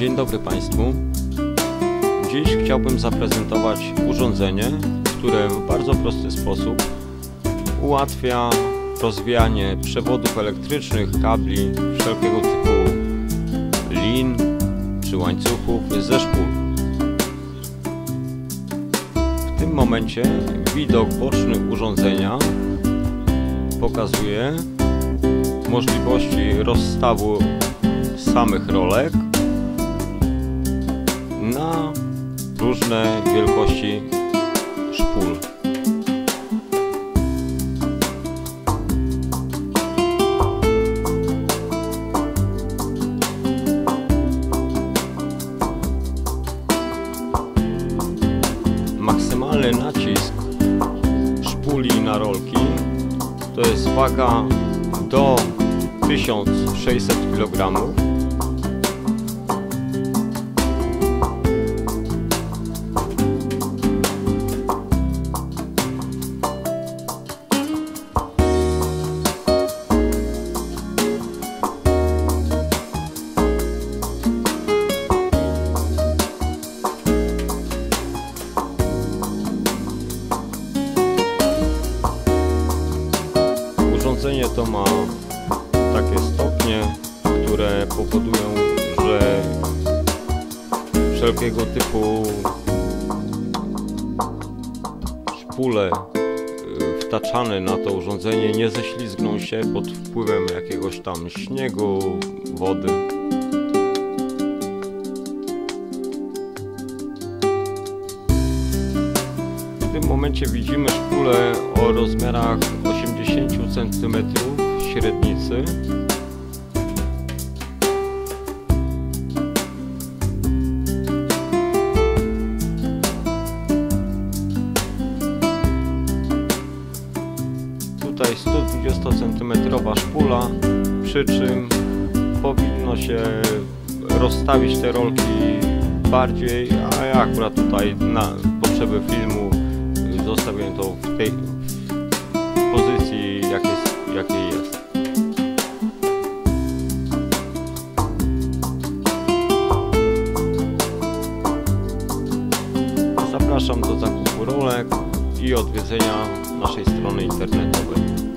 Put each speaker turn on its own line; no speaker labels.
Dzień dobry Państwu. Dziś chciałbym zaprezentować urządzenie, które w bardzo prosty sposób ułatwia rozwijanie przewodów elektrycznych, kabli, wszelkiego typu lin czy łańcuchów ze szpul. W tym momencie widok boczny urządzenia pokazuje możliwości rozstawu samych rolek na różne wielkości szpul. Maksymalny nacisk szpuli na rolki to jest waga do 1600 kg Urządzenie to ma takie stopnie, które powodują, że wszelkiego typu szpule y, wtaczane na to urządzenie nie ześlizgną się pod wpływem jakiegoś tam śniegu, wody. Momencie widzimy szpulę o rozmiarach 80 cm średnicy. Tutaj 120 cm szpula, przy czym powinno się rozstawić te rolki bardziej, a ja akurat tutaj na potrzeby filmu zostawiłem to w tej pozycji jakiej, jest. Zapraszam do zakupu rolek i odwiedzenia naszej strony internetowej.